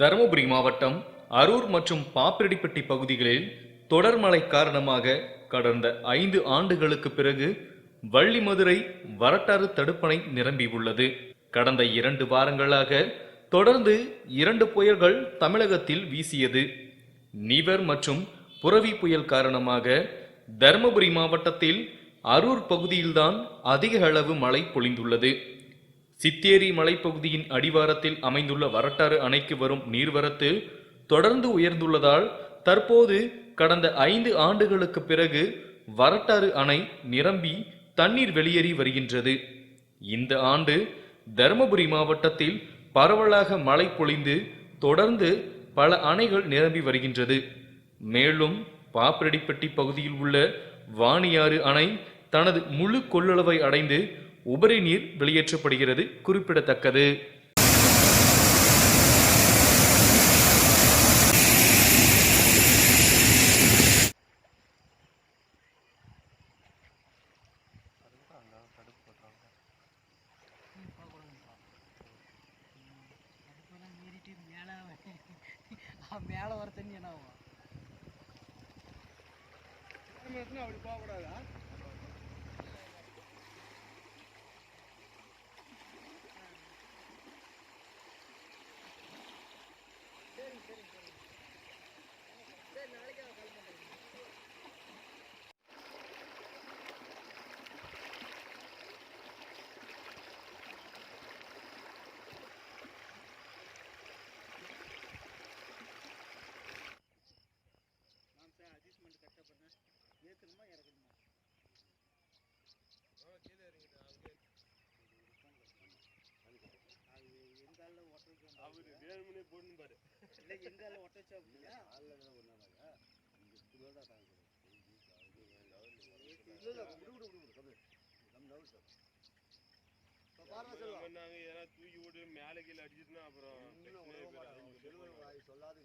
தருமபுரி மாவட்டம் அரூர் மற்றும் பாப்பிரெட்டிப்பட்டி பகுதிகளில் தொடர் மழை காரணமாக கடந்த ஐந்து ஆண்டுகளுக்கு பிறகு வள்ளிமதுரை வரட்டாறு தடுப்பணை நிரம்பியுள்ளது. கடந்த இரண்டு வாரங்களாக தொடர்ந்து இரண்டு புயல்கள் தமிழகத்தில் வீசியது. நிவர் மற்றும் புரவி புயல் காரணமாக தருமபுரி மாவட்டத்தில் அரூர் பகுதியில்தான் அதிக அளவு மழை பொழிந்துள்ளது. சித்தேரி மலைப்பகுதியின் அடிவாரத்தில் அமைந்துள்ள வரட்டாறு அணைக்கு வரும் நீர்வரத்து தொடர்ந்து உயர்ந்துள்ளதால் தற்போது கடந்த ஐந்து ஆண்டுகளுக்கு பிறகு வரட்டாறு அணை நிரம்பி தண்ணீர் வெளியேறி வருகின்றது. இந்த ஆண்டு தருமபுரி மாவட்டத்தில் பரவலாக மழை பொழிந்து தொடர்ந்து பல அணைகள் நிரம்பி வருகின்றது. மேலும் பாப்பிரெட்டிப்பட்டி பகுதியில் உள்ள வாணியாறு அணை தனது முழு கொள்ளளவை அடைந்து உபரி நீர் வெளியேற்றப்படுகிறது குறிப்பிடத்தக்கது. மேலே வர தண்ணி என்ன ஆகும்? அப்படி போகக்கூடாதா அவரு வேணும்னே போடணும் பாரு இல்லை எங்கால ஒட்ட வச்சா அப்படியா பண்ணாங்க ஏன்னா தூக்கி விட்டு மேலே கீழே அடிச்சிட்டுனா அப்புறம். சொல்லாது